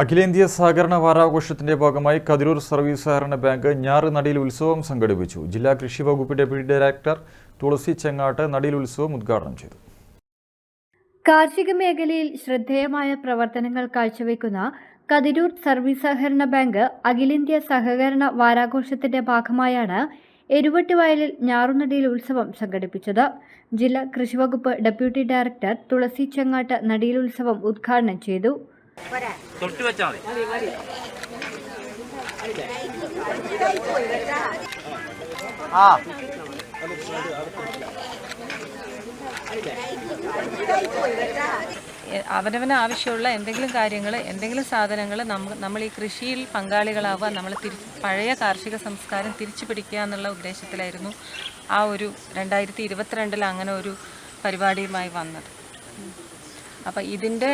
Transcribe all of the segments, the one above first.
അഖിലേന്ത്യാ സഹകരണ വാരാഘോഷത്തിന്റെ ഭാഗമായി കതിരൂർ സർവീസ് സഹകരണ ബാങ്ക് ഞാറ് നടിയിൽ ഉത്സവം സംഘടിപ്പിച്ചു. ജില്ലാ കൃഷി വകുപ്പ് ഡെപ്യൂട്ടി ഡയറക്ടർ തുളസി ചെങ്ങാട്ട് നടിയിൽ ഉത്സവം ഉദ്ഘാടനം ചെയ്തു. കാർഷിക മേഖലയിൽ ശ്രദ്ധേയമായ പ്രവർത്തനങ്ങൾ കാഴ്ചവെക്കുന്ന കതിരൂർ സർവീസ് സഹകരണ ബാങ്ക് അഖിലേന്ത്യാ സഹകരണ വാരാഘോഷത്തിന്റെ ഭാഗമായാണ് എരുവട്ടുവയലിൽ ഞാറുനടിയിൽ ഉത്സവം സംഘടിപ്പിച്ചത്. ജില്ലാ കൃഷിവകുപ്പ് ഡെപ്യൂട്ടി ഡയറക്ടർ തുളസി ചെങ്ങാട്ട് നടിയിൽ ഉത്സവം ഉദ്ഘാടനം ചെയ്തു. തൊട്ട് വെച്ചാൽ മതി. ആ. അവനവന് ആവശ്യമുള്ള എന്തെങ്കിലും കാര്യങ്ങൾ എന്തെങ്കിലും സാധനങ്ങൾ നമ്മൾ നമ്മൾ ഈ കൃഷിയിൽ പങ്കാളികളാവുക നമ്മൾ തിരി പഴയ കാർഷിക സംസ്കാരം തിരിച്ചു പിടിക്കുക എന്നുള്ള ഉദ്ദേശത്തിലായിരുന്നു ആ ഒരു രണ്ടായിരത്തി ഇരുപത്തിരണ്ടിൽ അങ്ങനെ ഒരു പരിപാടിയുമായി വന്നത്. അപ്പം ഇതിന്റെ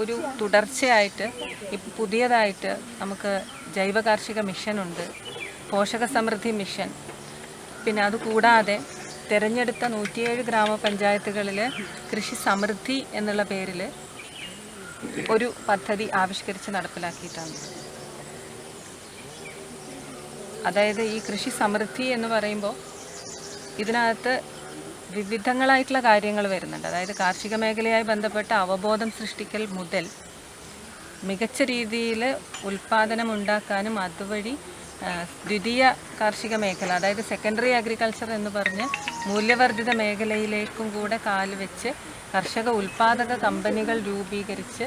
ഒരു തുടർച്ചയായിട്ട് പുതിയതായിട്ട് നമുക്ക് ജൈവ കാർഷിക മിഷനുണ്ട് പോഷക സമൃദ്ധി മിഷൻ. പിന്നെ അതുകൂടാതെ തിരഞ്ഞെടുത്ത നൂറ്റിയേഴ് ഗ്രാമപഞ്ചായത്തുകളിൽ കൃഷി സമൃദ്ധി എന്നുള്ള പേരിൽ ഒരു പദ്ധതി ആവിഷ്കരിച്ച് നടപ്പിലാക്കിയിട്ടാണ്. അതായത് ഈ കൃഷി സമൃദ്ധി എന്ന് പറയുമ്പോൾ ഇതിനകത്ത് വിവിധങ്ങളായിട്ടുള്ള കാര്യങ്ങൾ വരുന്നുണ്ട്. അതായത് കാർഷിക മേഖലയായി ബന്ധപ്പെട്ട അവബോധം സൃഷ്ടിക്കൽ മുതൽ മികച്ച രീതിയിൽ ഉൽപ്പാദനം ഉണ്ടാക്കാനും അതുവഴി ദ്വിതീയ കാർഷിക മേഖല അതായത് സെക്കൻഡറി അഗ്രികൾച്ചർ എന്ന് പറഞ്ഞ് മൂല്യവർദ്ധിത മേഖലയിലേക്കും കൂടെ കാൽ വെച്ച് കർഷക ഉൽപ്പാദക കമ്പനികൾ രൂപീകരിച്ച്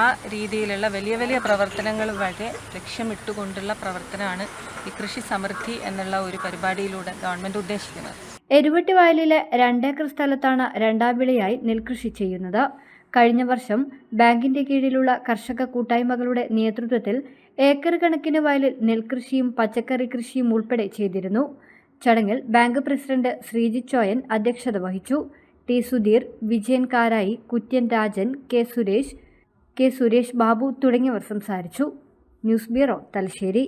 ആ രീതിയിലുള്ള വലിയ വലിയ പ്രവർത്തനങ്ങൾ വരെ ലക്ഷ്യമിട്ടുകൊണ്ടുള്ള പ്രവർത്തനമാണ് ഈ കൃഷി സമൃദ്ധി എന്നുള്ള ഒരു പരിപാടിയിലൂടെ ഗവൺമെന്റ് ഉദ്ദേശിക്കുന്നത്. എരുവട്ടുവയലിലെ രണ്ടേക്കർ സ്ഥലത്താണ് രണ്ടാം വിളയായി നെൽകൃഷി ചെയ്യുന്നത്. കഴിഞ്ഞ വർഷം ബാങ്കിന്റെ കീഴിലുള്ള കർഷക കൂട്ടായ്മകളുടെ നേതൃത്വത്തിൽ ഏക്കർ കണക്കിന് വയലിൽ നെൽകൃഷിയും പച്ചക്കറി കൃഷിയും ഉൾപ്പെടെ ചെയ്തിരുന്നു. ചടങ്ങിൽ ബാങ്ക് പ്രസിഡന്റ് ശ്രീജിത് ചോയൻ അധ്യക്ഷത വഹിച്ചു. T Sudheer Vijayan Karayi Kurian Rajan K Suresh K Suresh Babu തുടങ്ങിയവർ സംസാരിച്ചു. News bureau Thalassery.